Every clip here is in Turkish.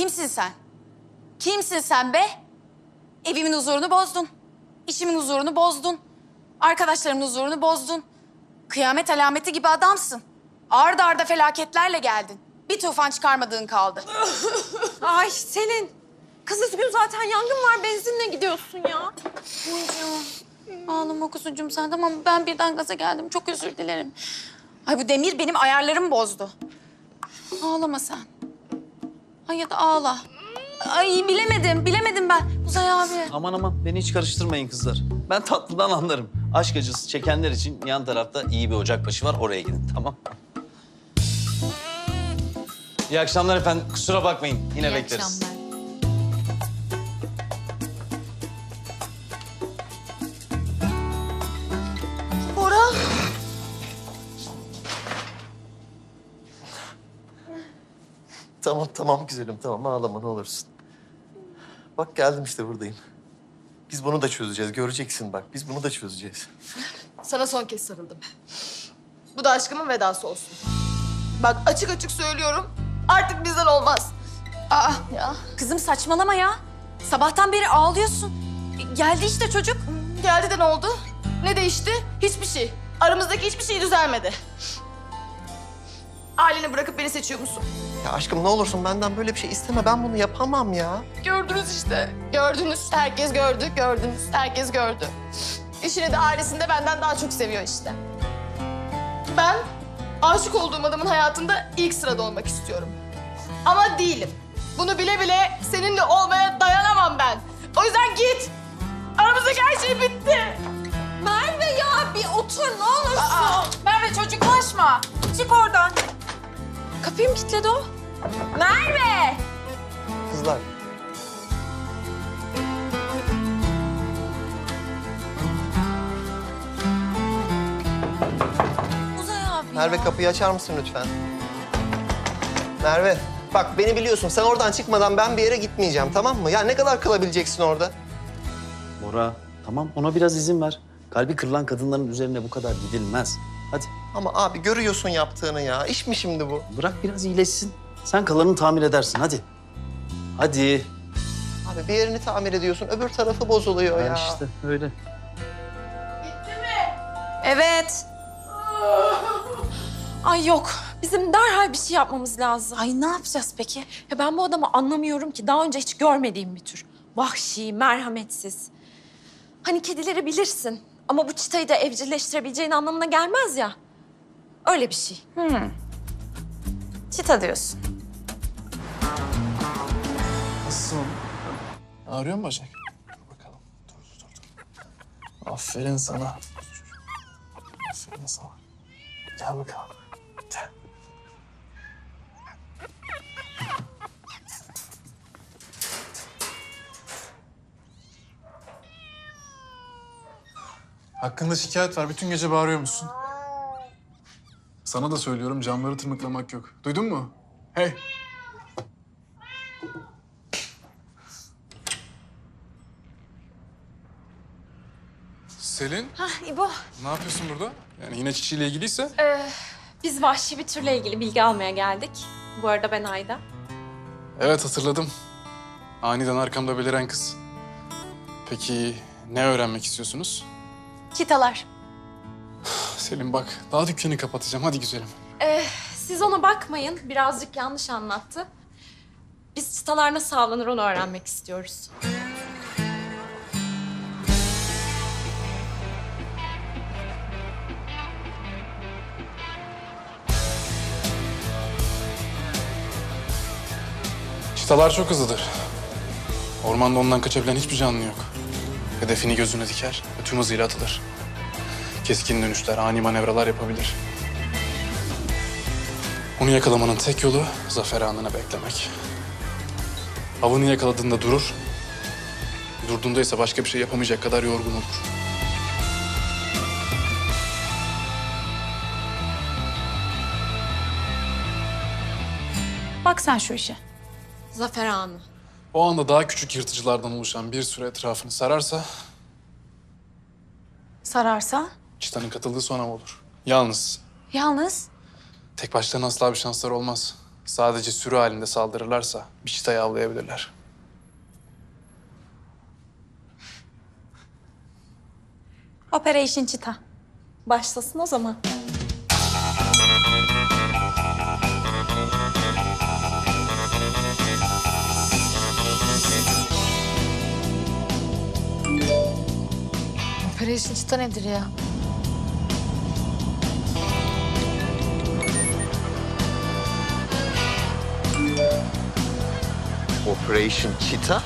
Kimsin sen? Kimsin sen be? Evimin huzurunu bozdun. İşimin huzurunu bozdun. Arkadaşlarımın huzurunu bozdun. Kıyamet alameti gibi adamsın. Arda arda felaketlerle geldin. Bir tufan çıkarmadığın kaldı. Ay Selin. Kız üzgün zaten yangın var benzinle gidiyorsun ya. Ağlama kuzucuğum sen tamam ben birden gaza geldim. Çok özür dilerim. Ay bu demir benim ayarlarımı bozdu. Ağlama sen. Ay ya da ağla. Ay bilemedim, bilemedim ben. Uzay abi. Aman aman beni hiç karıştırmayın kızlar. Ben tatlıdan anlarım. Aşk acısı çekenler için yan tarafta iyi bir ocakbaşı var. Oraya gidin tamam İyi akşamlar efendim. Kusura bakmayın. Yine bekleriz. Bora. Tamam güzelim tamam ağlama ne olursun. Bak geldim işte buradayım. Biz bunu da çözeceğiz göreceksin bak biz bunu da çözeceğiz. Sana son kez sarıldım. Bu da aşkımın vedası olsun. Bak açık açık söylüyorum. Artık bizden olmaz. Aa ya. Kızım saçmalama ya. Sabahtan beri ağlıyorsun. Geldi işte çocuk. Geldi de ne oldu? Ne değişti? Hiçbir şey. Aramızdaki hiçbir şey düzelmedi. Aileni bırakıp beni seçiyor musun? Ya aşkım ne olursun benden böyle bir şey isteme ben bunu yapamam ya. Gördünüz işte. Gördünüz. Herkes gördü, gördünüz. Herkes gördü. İşini de ailesini de benden daha çok seviyor işte. Ben aşık olduğum adamın hayatında ilk sırada olmak istiyorum. Ama değilim. Bunu bile bile seninle olmaya dayanamam ben. O yüzden git. Aramızdaki her şey bitti. Merve ya bir otur ne olursun. Aa, Merve çocuklaşma. Çık oradan. Kapıyı mı kilitledi o? Merve! Kızlar Uzay abi Merve ya. kapıyı açar mısın lütfen? Merve bak beni biliyorsun sen oradan çıkmadan ben bir yere gitmeyeceğim tamam mı? Ya ne kadar kalabileceksin orada? Bora tamam ona biraz izin ver. Kalbi kırılan kadınların üzerine bu kadar gidilmez. Ama abi görüyorsun yaptığını ya. İş mi şimdi bu? bırak biraz iyileşsin. Sen kalanını tamir edersin hadi. Hadi. Abi bir yerini tamir ediyorsun öbür tarafı bozuluyor Ha ya. işte öyle. Evet. Ay yok. Bizim derhal bir şey yapmamız lazım. Ay ne yapacağız peki? Ya ben bu adamı anlamıyorum ki. Daha önce hiç görmediğim bir tür. Vahşi, merhametsiz. Hani kedileri bilirsin. Ama bu çıtayı da evcilleştirebileceğin anlamına gelmez ya. Öyle bir şey. Çita diyorsun. Nasılsın? Ağrıyor mu bacak? Dur bakalım. Dur, dur, dur. Aferin sana. Aferin sana. Gel bakalım. Gel. Hakkında şikayet var. Bütün gece bağırıyor musun? Sana da söylüyorum camları tırmıklamak yok. Duydun mu? Hey. Selin, Hah İbo. ne yapıyorsun burada? Yani yine çiçeğiyle ilgiliyse? Biz vahşi bir türle ilgili bilgi almaya geldik. Bu arada ben Ayda. Evet, hatırladım. Aniden arkamda beliren kız. Peki ne öğrenmek istiyorsunuz? Çitalar. Selin bak, daha dükkanı kapatacağım. Hadi güzelim. Ee, siz ona bakmayın. Birazcık yanlış anlattı. Biz çıtalar nasıl avlanır onu öğrenmek istiyoruz. Çitalar çok hızlıdır. Ormanda ondan kaçabilen hiçbir canlı yok. Hedefini gözüne diker ve tüm hızıyla atılır. Keskin dönüşler, ani manevralar yapabilir. Onu yakalamanın tek yolu zafer anını beklemek. Avını yakaladığında durur. Durduğunda ise başka bir şey yapamayacak kadar yorgun olur. Bak sen şu işe. Zafer anı. O anda daha küçük yırtıcılardan oluşan bir süre etrafını sararsa Sararsa? Çıtanın katıldığı son av olur. Yalnız Yalnız tek başlarına asla bir şansları olmaz. Sadece sürü halinde saldırırlarsa bir çitayı avlayabilirler. Operation Çita. Başlasın o zaman. Operation Çita nedir ya? Operation Cheetah.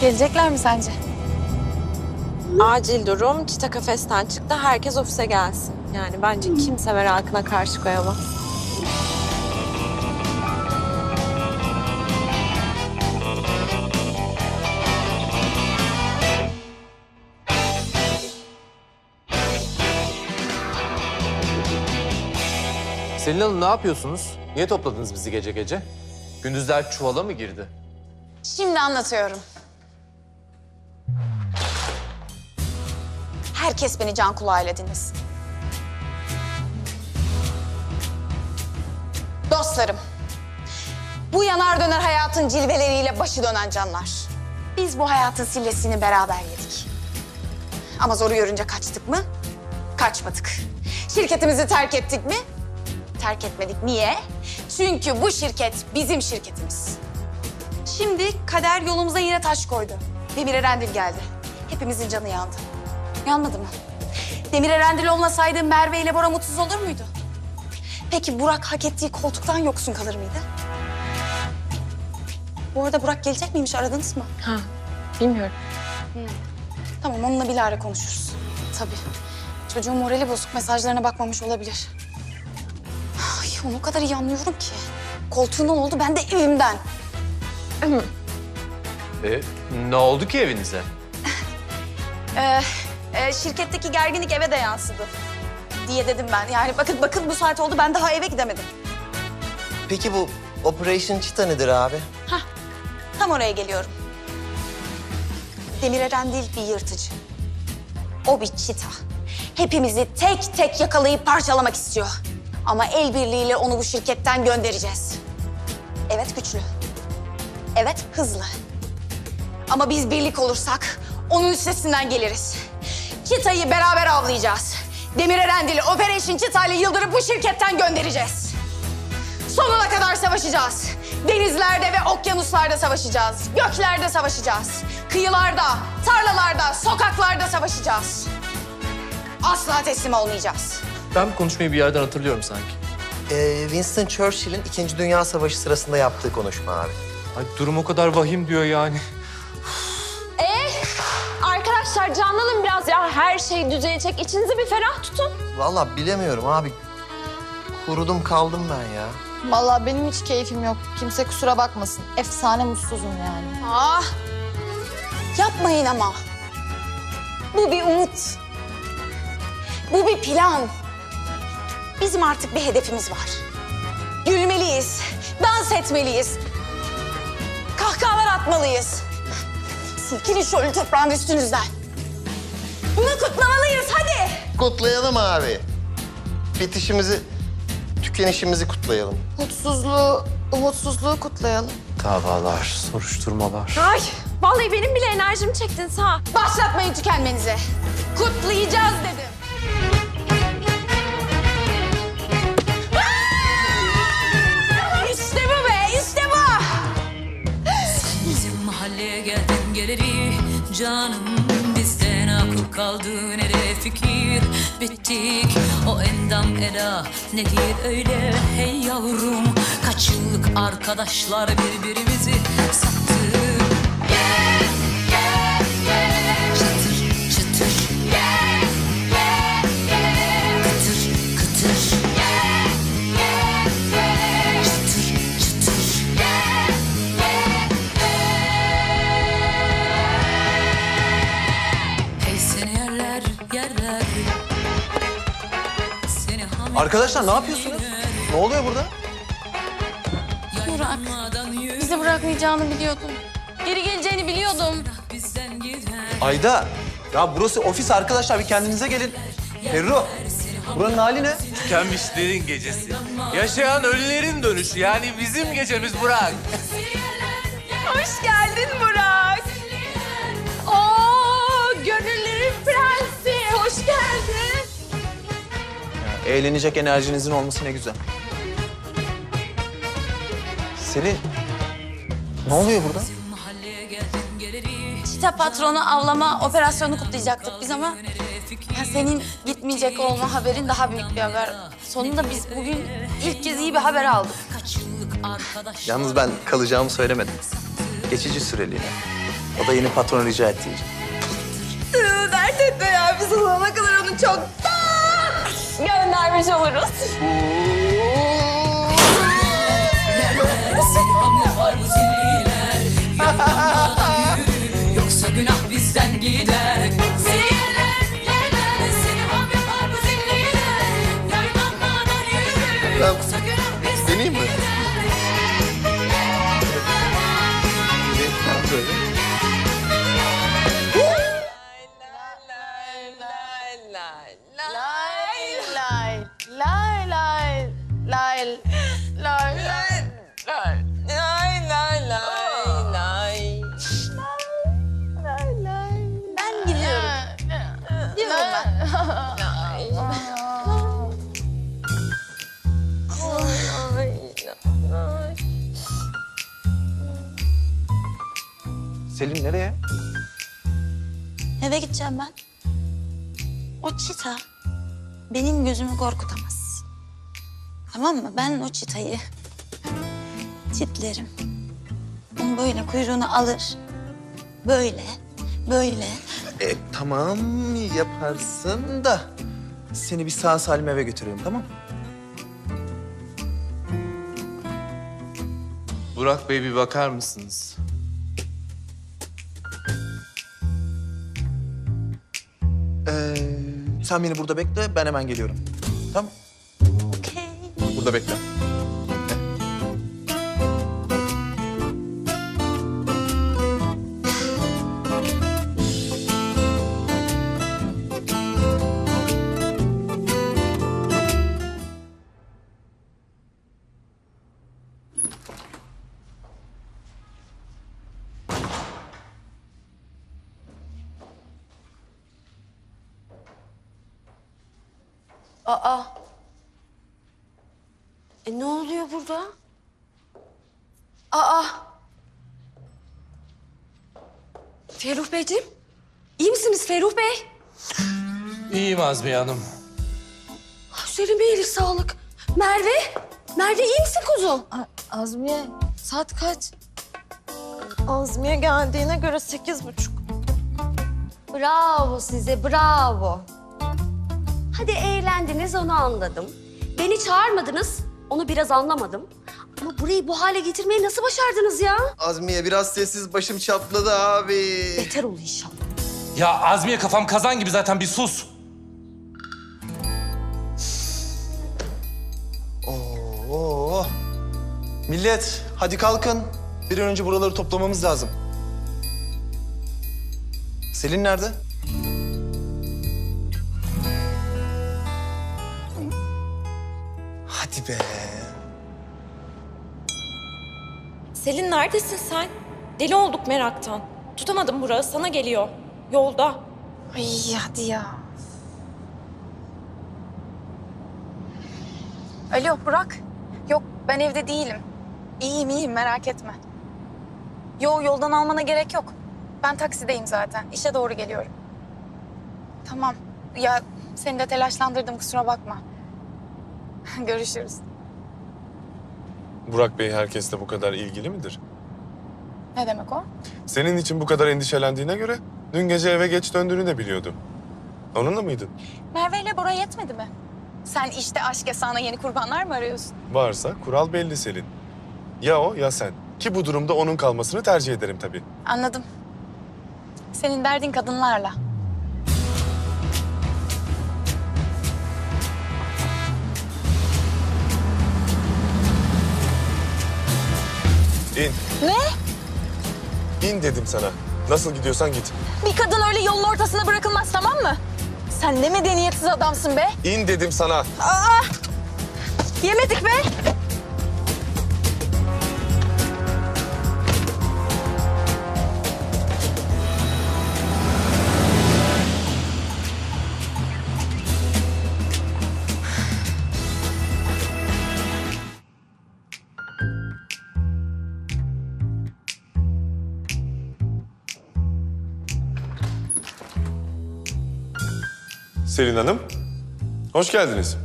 Gelecekler mi sence? Acil durum. Çita kafesten çıktı. Herkes ofise gelsin. Yani bence kimse merakına karşı koyamaz. Selin Hanım ne yapıyorsunuz? Niye topladınız bizi gece gece? Gündüzler çuvala mı girdi? Şimdi anlatıyorum. Herkes beni can kulağıyla dinlesin. Dostlarım, bu yanar döner hayatın cilveleriyle başı dönen canlar. Biz bu hayatın sillesini beraber yedik. Ama zoru görünce kaçtık mı? Kaçmadık. Şirketimizi terk ettik mi? Terk etmedik. Niye? Çünkü bu şirket bizim şirketimiz. Şimdi kader yolumuza yine taş koydu. Demir Erendil geldi. Hepimizin canı yandı. Yanmadı mı? Demir Erendil olmasaydı Merve ile Bora mutsuz olur muydu? Peki Burak hak ettiği koltuktan yoksun kalır mıydı? Bu arada Burak gelecek miymiş aradınız mı? Ha, bilmiyorum. Tamam onunla bilahare konuşuruz. Tabii. Çocuğun morali bozuk mesajlarına bakmamış olabilir. Ay, onu o kadar iyi anlıyorum ki. Koltuğundan oldu ben de evimden. E, ne oldu ki evinize? Ee, e, şirketteki gerginlik eve de yansıdı diye dedim ben. Yani bakın bakın bu saat oldu ben daha eve gidemedim. Peki bu Operation Cheetah nedir abi? Tam oraya geliyorum. Demir Eren değil bir yırtıcı. O bir çita. Hepimizi tek tek yakalayıp parçalamak istiyor. Ama el birliğiyle onu bu şirketten göndereceğiz. Evet güçlü. Evet hızlı. Ama biz birlik olursak onun üstesinden geliriz. Çita'yı beraber avlayacağız. Demir Erendil'i Operation Çita ile yıldırıp bu şirketten göndereceğiz. Sonuna kadar savaşacağız. Denizlerde ve okyanuslarda savaşacağız. Göklerde savaşacağız. Kıyılarda, tarlalarda, sokaklarda savaşacağız. Asla teslim olmayacağız. Ben bu konuşmayı bir yerden hatırlıyorum sanki. Ee, Winston Churchill'in İkinci Dünya Savaşı sırasında yaptığı konuşma abi. Ay durum o kadar vahim diyor yani. Arkadaşlar canlanın biraz ya. Her şey düzelecek. İçinizi bir ferah tutun. Vallahi bilemiyorum abi. Kurudum kaldım ben ya. Vallahi benim hiç keyfim yok. Kimse kusura bakmasın. Efsane mutsuzum yani. Ah! Yapmayın ama. Bu bir umut. Bu bir plan. Bizim artık bir hedefimiz var. Gülmeliyiz, dans etmeliyiz. Kahkahalar atmalıyız. Silkinin şu ölü toprağın üstünüzden. Bunu kutlamalıyız hadi. Kutlayalım abi. Bitişimizi, tükenişimizi kutlayalım. Mutsuzluğu, umutsuzluğu kutlayalım. Davalar, soruşturmalar. Ay vallahi benim bile enerjimi çektin sağ. Başlatmayın tükenmenizi. Kutlayacağız dedim. İşte bu be, işte bu. Bizim mahalleye geldin geleri Canım kaldı ne de fikir Bittik? O endam eda nedir öyle? Hey yavrum kaç yıllık arkadaşlar birbirimizi sattık Arkadaşlar ne yapıyorsunuz? Ne oluyor burada? Burak, bizi bırakmayacağını biliyordum. Geri geleceğini biliyordum. Ayda. Ya burası ofis arkadaşlar bir kendinize gelin. Ferru. Buranın hali ne? Tükenmişlerin gecesi. Yaşayan ölülerin dönüşü. Yani bizim gecemiz Burak. Eğlenecek enerjinizin olması ne güzel. Selin. Ne oluyor burada? Çita patronu avlama operasyonu kutlayacaktık biz ama... Ya senin gitmeyecek olma haberin daha büyük bir haber. Sonunda biz bugün ilk kez iyi bir haber aldık. kaç yıllık arkadaş Yalnız ben kalacağımı söylemedim. Geçici süreliğine. O da yeni patron rica etti. Dert etme ya. Biz olana kadar onu çoktan göndermiş oluruz. Yoksa günah bizden gider ben. Selin nereye? Eve gideceğim ben. O çita benim gözümü korkutamaz. Tamam mı? Ben o çitayı çitlerim. Onu böyle kuyruğunu alır. Böyle, böyle. E, tamam yaparsın da seni bir sağ salim eve götürüyorum tamam mı? Burak Bey bir bakar mısınız? Ee, sen beni burada bekle ben hemen geliyorum. Tamam. Burada bekle. Aa. E ne oluyor burada? Aa. Ferruh Beyciğim. iyi misiniz Ferruh Bey? İyiyim Azmiye Hanım. Selim Bey iyilik sağlık. Merve. Merve iyi misin kuzum? Azmiye, saat kaç? Azmiye geldiğine göre sekiz buçuk. Bravo size, bravo. Hadi eğlendiniz, onu anladım. Beni çağırmadınız, onu biraz anlamadım. Ama burayı bu hale getirmeyi nasıl başardınız ya? Azmiye biraz sessiz başım çatladı abi. Beter ol inşallah. Ya Azmiye kafam kazan gibi zaten bir sus. Oo. Millet hadi kalkın. Bir an önce buraları toplamamız lazım. Selin nerede? Hadi be. Selin neredesin sen? Deli olduk meraktan. Tutamadım Burak'ı, sana geliyor. Yolda. Ay hadi ya. Alo Burak. Yok ben evde değilim. İyiyim iyiyim merak etme. Yo yoldan almana gerek yok. Ben taksideyim zaten. İşe doğru geliyorum. Tamam. Ya seni de telaşlandırdım kusura bakma. Görüşürüz. Burak Bey herkesle bu kadar ilgili midir? Ne demek o? Senin için bu kadar endişelendiğine göre dün gece eve geç döndüğünü de biliyordum. Onunla mıydın? Merve ile Bora yetmedi mi? Sen işte aşk yasağına yeni kurbanlar mı arıyorsun? Varsa kural belli Selin. Ya o ya sen. Ki bu durumda onun kalmasını tercih ederim tabii. Anladım. Senin derdin kadınlarla. İn. Ne? İn dedim sana. Nasıl gidiyorsan git. Bir kadın öyle yolun ortasına bırakılmaz tamam mı? Sen ne medeniyetsiz adamsın be. İn dedim sana. Aa! Yemedik be. Selin Hanım, hoş geldiniz.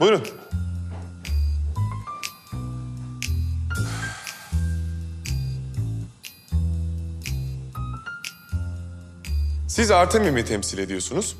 Buyurun. Siz Artemim'i temsil ediyorsunuz.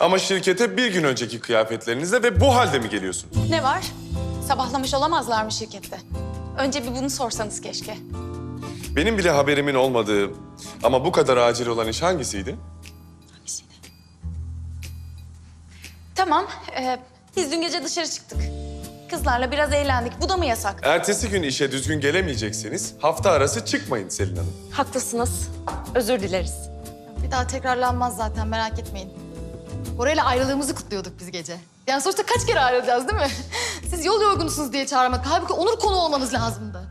Ama şirkete bir gün önceki kıyafetlerinizle ve bu halde mi geliyorsunuz? Ne var? Sabahlamış olamazlar mı şirkette? Önce bir bunu sorsanız keşke. Benim bile haberimin olmadığı ama bu kadar acil olan iş hangisiydi? Tamam, e, biz dün gece dışarı çıktık. Kızlarla biraz eğlendik. Bu da mı yasak? Ertesi gün işe düzgün gelemeyecekseniz hafta arası çıkmayın Selin Hanım. Haklısınız. Özür dileriz. Bir daha tekrarlanmaz zaten merak etmeyin. Bora ile ayrılığımızı kutluyorduk biz gece. Yani sonuçta kaç kere ayrılacağız değil mi? Siz yol yorgunusunuz diye çağırmak. Halbuki Onur konu olmanız lazımdı.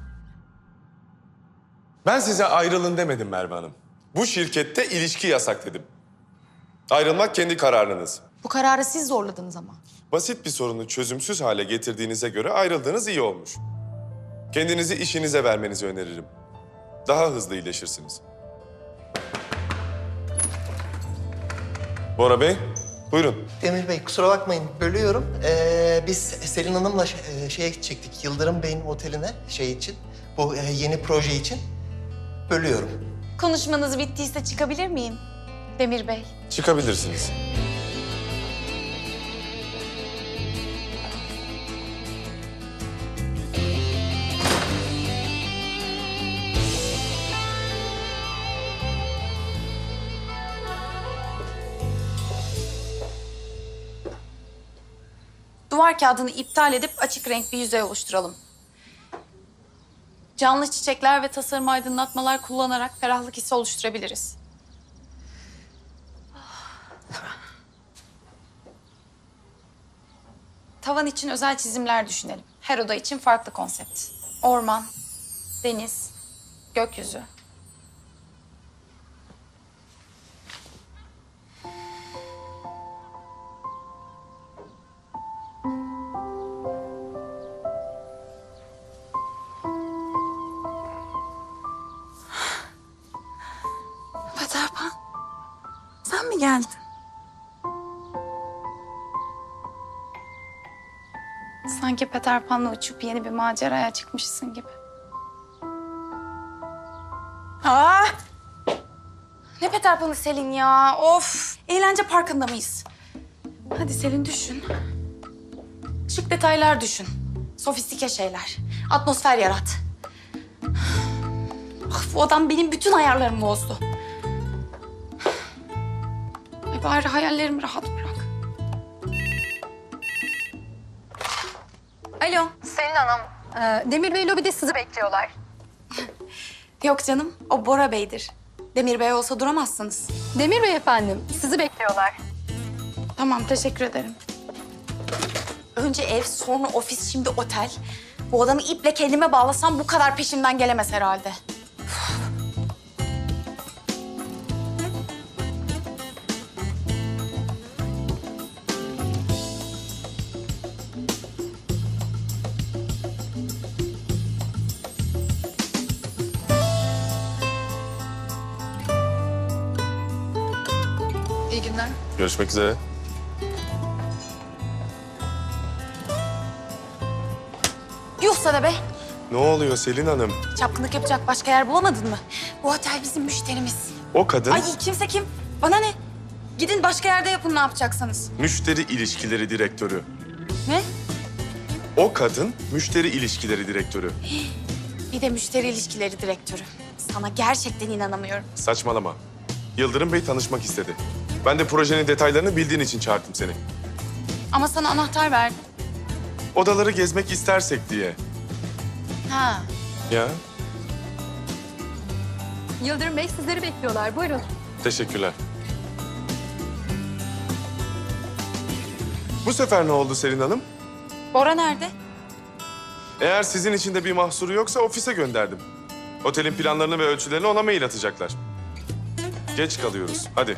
Ben size ayrılın demedim Merve Hanım. Bu şirkette ilişki yasak dedim. Ayrılmak kendi kararınız. Bu kararı siz zorladınız ama. Basit bir sorunu çözümsüz hale getirdiğinize göre ayrıldığınız iyi olmuş. Kendinizi işinize vermenizi öneririm. Daha hızlı iyileşirsiniz. Bora Bey, buyurun. Demir Bey kusura bakmayın bölüyorum. Ee, biz Selin Hanım'la ş- e, şeye gidecektik Yıldırım Bey'in oteline şey için. Bu e, yeni proje için. Bölüyorum. Konuşmanız bittiyse çıkabilir miyim? Demir Bey. Çıkabilirsiniz. Duvar kağıdını iptal edip açık renk bir yüzey oluşturalım. Canlı çiçekler ve tasarım aydınlatmalar kullanarak ferahlık hissi oluşturabiliriz. Tavan için özel çizimler düşünelim. Her oda için farklı konsept. Orman, deniz, gökyüzü. Sen mi geldin? Sanki Peter Pan'la uçup yeni bir maceraya çıkmışsın gibi. Aa! Ne Peter Pan'ı Selin ya? Of! Eğlence parkında mıyız? Hadi Selin düşün. Şık detaylar düşün. Sofistike şeyler. Atmosfer yarat. Ah, bu adam benim bütün ayarlarımı bozdu. Bari hayallerimi rahat bırak. Alo. Selin Hanım, e, Demir Bey lobide sizi bekliyorlar. Yok canım, o Bora Bey'dir. Demir Bey olsa duramazsınız. Demir Bey efendim, sizi bekliyorlar. Tamam, teşekkür ederim. Önce ev, sonra ofis, şimdi otel. Bu adamı iple kendime bağlasam bu kadar peşimden gelemez herhalde. İyi günler. Görüşmek üzere. Yuh sana be! Ne oluyor Selin Hanım? Çapkınlık yapacak başka yer bulamadın mı? Bu otel bizim müşterimiz. O kadın Ay kimse kim? Bana ne? Gidin başka yerde yapın ne yapacaksanız. müşteri ilişkileri direktörü. Ne? O kadın müşteri ilişkileri direktörü. Bir de müşteri ilişkileri direktörü. Sana gerçekten inanamıyorum. Saçmalama. Yıldırım Bey tanışmak istedi. Ben de projenin detaylarını bildiğin için çağırdım seni. Ama sana anahtar verdim. Odaları gezmek istersek diye. Ha. Ya, Yıldırım Bey sizleri bekliyorlar. Buyurun. teşekkürler. Bu sefer ne oldu Selin Hanım? Bora nerede? Eğer sizin için de bir mahsuru yoksa ofise gönderdim. Otelin planlarını ve ölçülerini ona mail atacaklar. Geç kalıyoruz. Hadi.